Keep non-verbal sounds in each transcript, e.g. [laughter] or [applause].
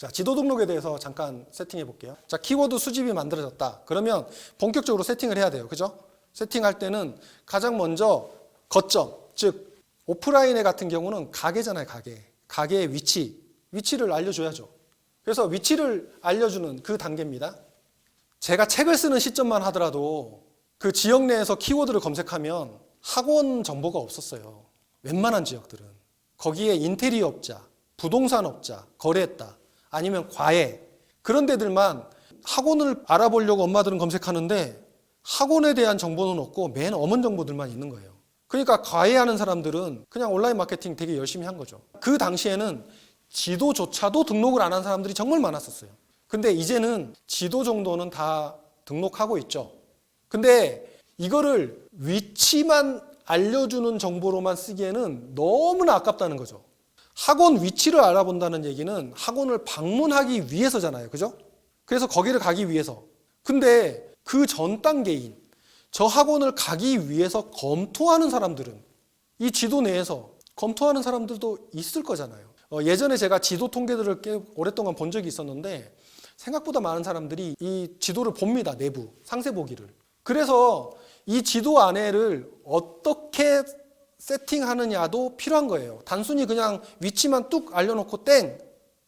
자, 지도 등록에 대해서 잠깐 세팅해 볼게요. 자, 키워드 수집이 만들어졌다. 그러면 본격적으로 세팅을 해야 돼요. 그죠? 세팅할 때는 가장 먼저 거점, 즉 오프라인에 같은 경우는 가게잖아요, 가게. 가게의 위치, 위치를 알려줘야죠. 그래서 위치를 알려주는 그 단계입니다. 제가 책을 쓰는 시점만 하더라도 그 지역 내에서 키워드를 검색하면 학원 정보가 없었어요. 웬만한 지역들은. 거기에 인테리어 업자, 부동산 업자, 거래했다. 아니면 과외. 그런 데들만 학원을 알아보려고 엄마들은 검색하는데 학원에 대한 정보는 없고 맨 어문 정보들만 있는 거예요. 그러니까 과외하는 사람들은 그냥 온라인 마케팅 되게 열심히 한 거죠. 그 당시에는 지도조차도 등록을 안 한 사람들이 정말 많았었어요. 근데 이제는 지도 정도는 다 등록하고 있죠. 근데 이거를 위치만 알려주는 정보로만 쓰기에는 너무나 아깝다는 거죠. 학원 위치를 알아본다는 얘기는 학원을 방문하기 위해서잖아요. 그죠? 그래서 거기를 가기 위해서. 근데 그 전 단계인 저 학원을 가기 위해서 검토하는 사람들은 이 지도 내에서 검토하는 사람들도 있을 거잖아요. 어, 예전에 제가 지도 통계들을 꽤 오랫동안 본 적이 있었는데 생각보다 많은 사람들이 이 지도를 봅니다. 내부 상세 보기를. 그래서 이 지도 안에를 어떻게 세팅하느냐도 필요한 거예요. 단순히 그냥 위치만 뚝 알려놓고 땡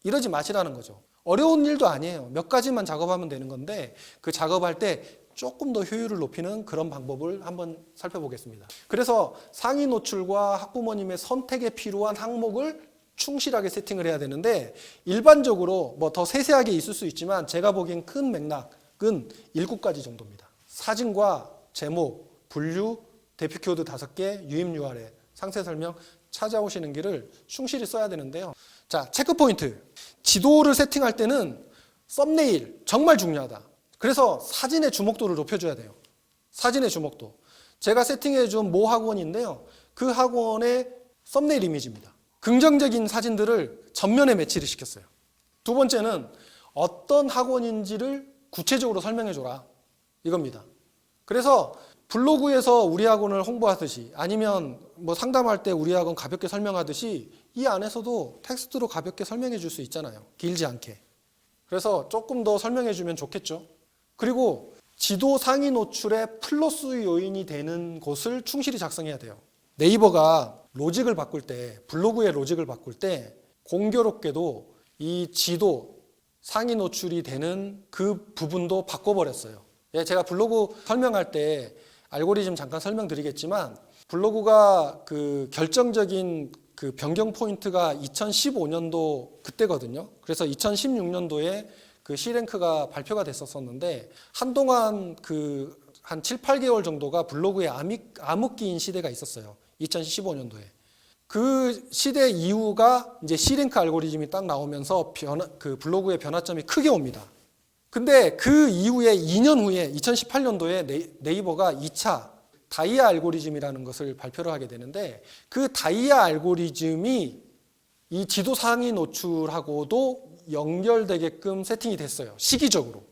이러지 마시라는 거죠. 어려운 일도 아니에요. 몇 가지만 작업하면 되는 건데 그 작업할 때 조금 더 효율을 높이는 그런 방법을 한번 살펴보겠습니다. 그래서 상위 노출과 학부모님의 선택에 필요한 항목을 충실하게 세팅을 해야 되는데 일반적으로 뭐 더 세세하게 있을 수 있지만 제가 보기엔 큰 맥락은 7가지 정도입니다. 사진과 제목, 분류, 대표 키워드 5개, 유임 URL, 상세 설명 찾아오시는 길을 충실히 써야 되는데요. 자, 체크 포인트. 지도를 세팅할 때는 썸네일 정말 중요하다. 그래서 사진의 주목도를 높여줘야 돼요. 사진의 주목도. 제가 세팅해 준 모 학원인데요. 그 학원의 썸네일 이미지입니다. 긍정적인 사진들을 전면에 매치를 시켰어요. 두 번째는 어떤 학원인지를 구체적으로 설명해 줘라. 이겁니다. 그래서 블로그에서 우리 학원을 홍보하듯이 아니면 뭐 상담할 때 우리 학원 가볍게 설명하듯이 이 안에서도 텍스트로 가볍게 설명해 줄 수 있잖아요. 길지 않게. 그래서 조금 더 설명해 주면 좋겠죠. 그리고 지도 상위 노출의 플러스 요인이 되는 곳을 충실히 작성해야 돼요. 네이버가 로직을 바꿀 때, 블로그의 로직을 바꿀 때 공교롭게도 이 지도 상위 노출이 되는 그 부분도 바꿔버렸어요. 예, 제가 블로그 설명할 때 알고리즘 잠깐 설명드리겠지만 블로그가 그 결정적인 그 변경 포인트가 2015년도 그때거든요. 그래서 2016년도에 그 C랭크가 발표가 됐었었는데 한동안 그 한 7, 8개월 정도가 블로그에 암흑, 암흑기인 시대가 있었어요. 2015년도에. 그 시대 이후가 이제 C랭크 알고리즘이 딱 나오면서 변화, 그 블로그의 변화점이 크게 옵니다. 근데 그 이후에 2년 후에 2018년도에 네이버가 2차 다이아 알고리즘이라는 것을 발표를 하게 되는데 그 다이아 알고리즘이 이 지도 상위 노출하고도 연결되게끔 세팅이 됐어요. 시기적으로.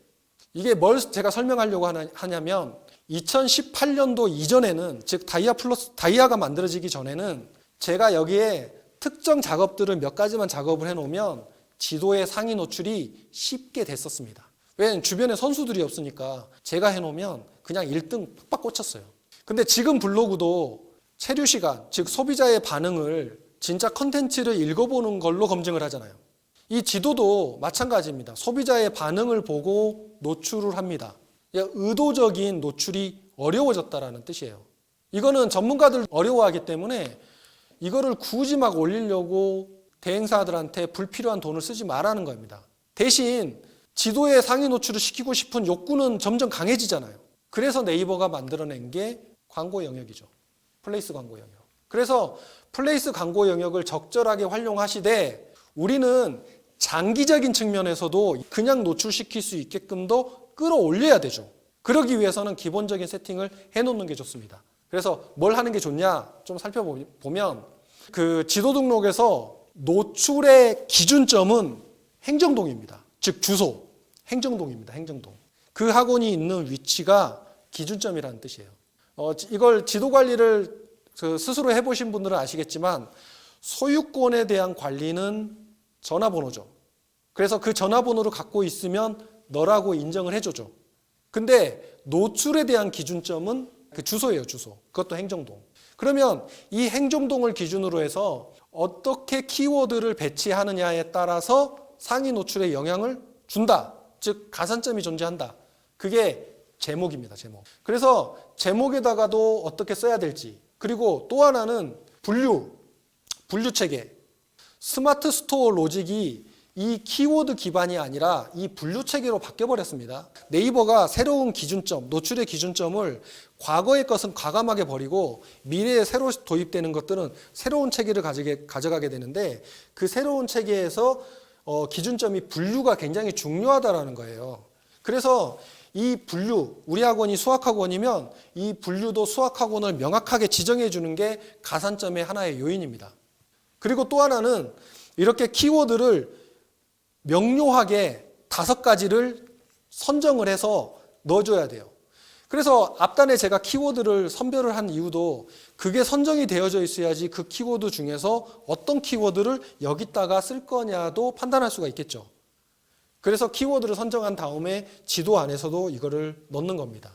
이게 뭘 제가 설명하려고 하냐면 2018년도 이전에는 즉 다이아 플러스 다이아가 만들어지기 전에는 제가 여기에 특정 작업들을 몇 가지만 작업을 해 놓으면 지도의 상위 노출이 쉽게 됐었습니다. 왜냐면 주변에 선수들이 없으니까 제가 해 놓으면 그냥 1등 팍팍 꽂혔어요. 근데 지금 블로그도 체류 시간, 즉 소비자의 반응을 진짜 컨텐츠를 읽어보는 걸로 검증을 하잖아요. 이 지도도 마찬가지입니다. 소비자의 반응을 보고 노출을 합니다. 예, 의도적인 노출이 어려워졌다라는 뜻이에요. 이거는 전문가들 어려워하기 때문에 이거를 굳이 막 올리려고 대행사들한테 불필요한 돈을 쓰지 말라는 겁니다. 대신 지도의 상위 노출을 시키고 싶은 욕구는 점점 강해지잖아요. 그래서 네이버가 만들어낸 게 광고 영역이죠. 플레이스 광고 영역. 그래서 플레이스 광고 영역을 적절하게 활용하시되 우리는 장기적인 측면에서도 그냥 노출시킬 수 있게끔도 끌어올려야 되죠. 그러기 위해서는 기본적인 세팅을 해놓는 게 좋습니다. 그래서 뭘 하는 게 좋냐 좀 살펴보면 그 지도 등록에서 노출의 기준점은 행정동입니다. 즉 주소 행정동입니다. 행정동. 그 학원이 있는 위치가 기준점이라는 뜻이에요. 어, 이걸 지도 관리를 그 스스로 해보신 분들은 아시겠지만 소유권에 대한 관리는 전화번호죠. 그래서 그 전화번호를 갖고 있으면 너라고 인정을 해줘죠. 근데 노출에 대한 기준점은 그 주소예요, 주소. 그것도 행정동. 그러면 이 행정동을 기준으로 해서 어떻게 키워드를 배치하느냐에 따라서 상위 노출에 영향을 준다. 즉, 가산점이 존재한다. 그게 제목입니다, 제목. 그래서 제목에다가도 어떻게 써야 될지. 그리고 또 하나는 분류, 분류 체계. 스마트 스토어 로직이 이 키워드 기반이 아니라 이 분류 체계로 바뀌어 버렸습니다. 네이버가 새로운 기준점, 노출의 기준점을 과거의 것은 과감하게 버리고 미래에 새로 도입되는 것들은 새로운 체계를 가져가게 되는데 그 새로운 체계에서 어, 기준점이 분류가 굉장히 중요하다라는 거예요. 그래서 이 분류, 우리 학원이 수학학원이면 이 분류도 수학학원을 명확하게 지정해 주는 게 가산점의 하나의 요인입니다. 그리고 또 하나는 이렇게 키워드를 명료하게 다섯 가지를 선정을 해서 넣어줘야 돼요. 그래서 앞단에 제가 키워드를 선별을 한 이유도 그게 선정이 되어져 있어야지 그 키워드 중에서 어떤 키워드를 여기다가 쓸 거냐도 판단할 수가 있겠죠. 그래서 키워드를 선정한 다음에 지도 안에서도 이거를 넣는 겁니다.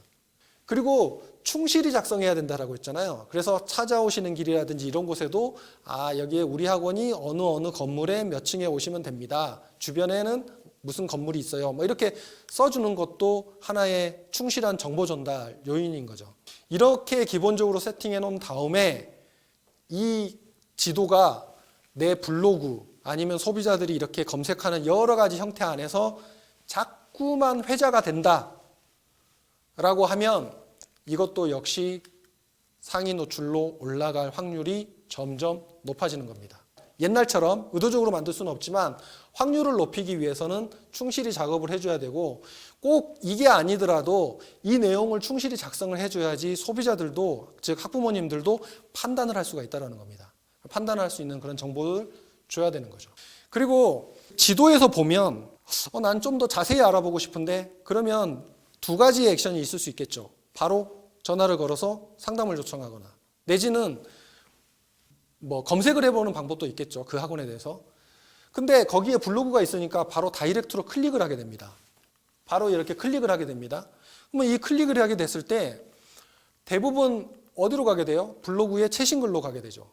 그리고 충실히 작성해야 된다라고 했잖아요. 그래서 찾아오시는 길이라든지 이런 곳에도 아 여기에 우리 학원이 어느 어느 건물에 몇 층에 오시면 됩니다. 주변에는 무슨 건물이 있어요. 뭐 이렇게 써주는 것도 하나의 충실한 정보 전달 요인인 거죠. 이렇게 기본적으로 세팅해 놓은 다음에 이 지도가 내 블로그 아니면 소비자들이 이렇게 검색하는 여러 가지 형태 안에서 자꾸만 회자가 된다. 라고 하면 이것도 역시 상위 노출로 올라갈 확률이 점점 높아지는 겁니다. 옛날처럼 의도적으로 만들 수는 없지만 확률을 높이기 위해서는 충실히 작업을 해줘야 되고 꼭 이게 아니더라도 이 내용을 충실히 작성을 해줘야지 소비자들도 즉 학부모님들도 판단을 할 수가 있다는 겁니다. 판단할 수 있는 그런 정보를 줘야 되는 거죠. 그리고 지도에서 보면 어, 난 좀 더 자세히 알아보고 싶은데 그러면 두 가지의 액션이 있을 수 있겠죠. 바로 전화를 걸어서 상담을 요청하거나 내지는 뭐 검색을 해보는 방법도 있겠죠. 그 학원에 대해서. 근데 거기에 블로그가 있으니까 바로 다이렉트로 클릭을 하게 됩니다. 바로 이렇게 클릭을 하게 됩니다. 그러면 이 클릭을 하게 됐을 때 대부분 어디로 가게 돼요? 블로그의 최신 글로 가게 되죠.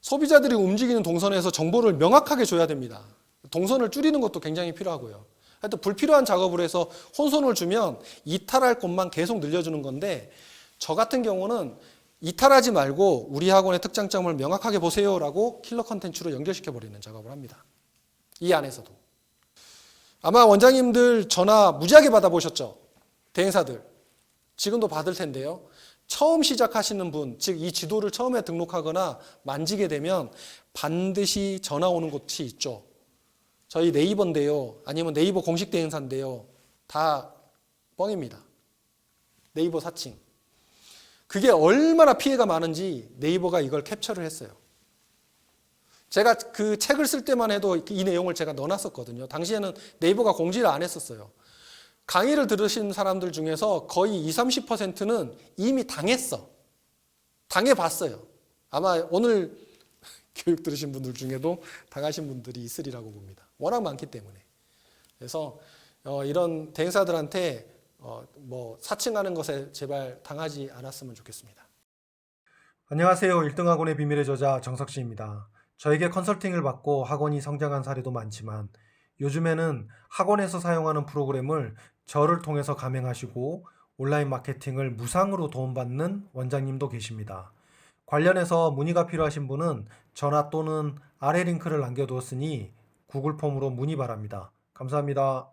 소비자들이 움직이는 동선에서 정보를 명확하게 줘야 됩니다. 동선을 줄이는 것도 굉장히 필요하고요. 하여튼 불필요한 작업을 해서 혼선을 주면 이탈할 곳만 계속 늘려주는 건데 저 같은 경우는 이탈하지 말고 우리 학원의 특장점을 명확하게 보세요라고 킬러 컨텐츠로 연결시켜 버리는 작업을 합니다. 이 안에서도. 아마 원장님들 전화 무지하게 받아보셨죠? 대행사들. 지금도 받을 텐데요. 처음 시작하시는 분, 즉 이 지도를 처음에 등록하거나 만지게 되면 반드시 전화 오는 곳이 있죠. 저희 네이버인데요. 아니면 네이버 공식 대행사인데요. 다 뻥입니다. 네이버 사칭. 그게 얼마나 피해가 많은지 네이버가 이걸 캡처를 했어요. 제가 그 책을 쓸 때만 해도 이 내용을 제가 넣어놨었거든요. 당시에는 네이버가 공지를 안 했었어요. 강의를 들으신 사람들 중에서 거의 20, 30%는 이미 당했어. 당해봤어요. 아마 오늘 [laughs] 교육 들으신 분들 중에도 당하신 분들이 있으리라고 봅니다. 워낙 많기 때문에. 그래서 어, 이런 대행사들한테 어, 뭐 사칭하는 것에 제발 당하지 않았으면 좋겠습니다. 안녕하세요. 1등 학원의 비밀의 저자 정석씨입니다. 저에게 컨설팅을 받고 학원이 성장한 사례도 많지만 요즘에는 학원에서 사용하는 프로그램을 저를 통해서 감행하시고 온라인 마케팅을 무상으로 도움받는 원장님도 계십니다. 관련해서 문의가 필요하신 분은 전화 또는 아래 링크를 남겨두었으니 구글 폼으로 문의 바랍니다. 감사합니다.